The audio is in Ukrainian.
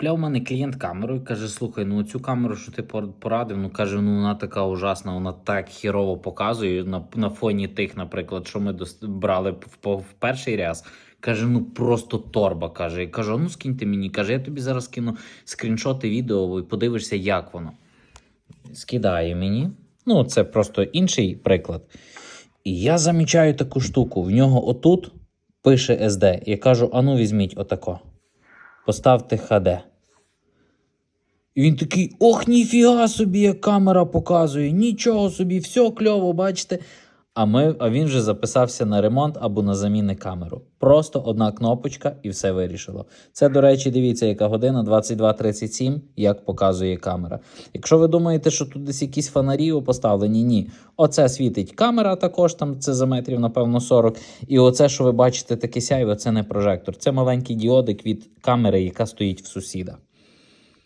купляв мене клієнт камеру і каже: слухай, ну цю камеру, що ти порадив, ну каже, ну вона така ужасна, вона так хірово показує на, на фоні тих, наприклад, що ми брали в, в, перший раз. Каже, ну просто торба. каже. І кажу, «А ну скиньте мені. Каже, я тобі зараз кину скріншоти відео і подивишся, як воно. Скидає мені. Ну, це просто інший приклад. І я замічаю таку штуку. В нього отут пише SD. Я кажу: ану, візьміть отако. Поставте HD. І він такий: ох, ніфіга собі, як камера показує, нічого собі, все кльово, бачите. А, ми, а він вже записався на ремонт або на заміни камеру. Просто одна кнопочка і все вирішило. Це, до речі, дивіться, яка година 22.37, як показує камера. Якщо ви думаєте, що тут десь якісь фонарі поставлені, ні. Оце світить камера, також там це за метрів, напевно, 40. І оце, що ви бачите, таке сяйво, це не прожектор. Це маленький діодик від камери, яка стоїть в сусіда.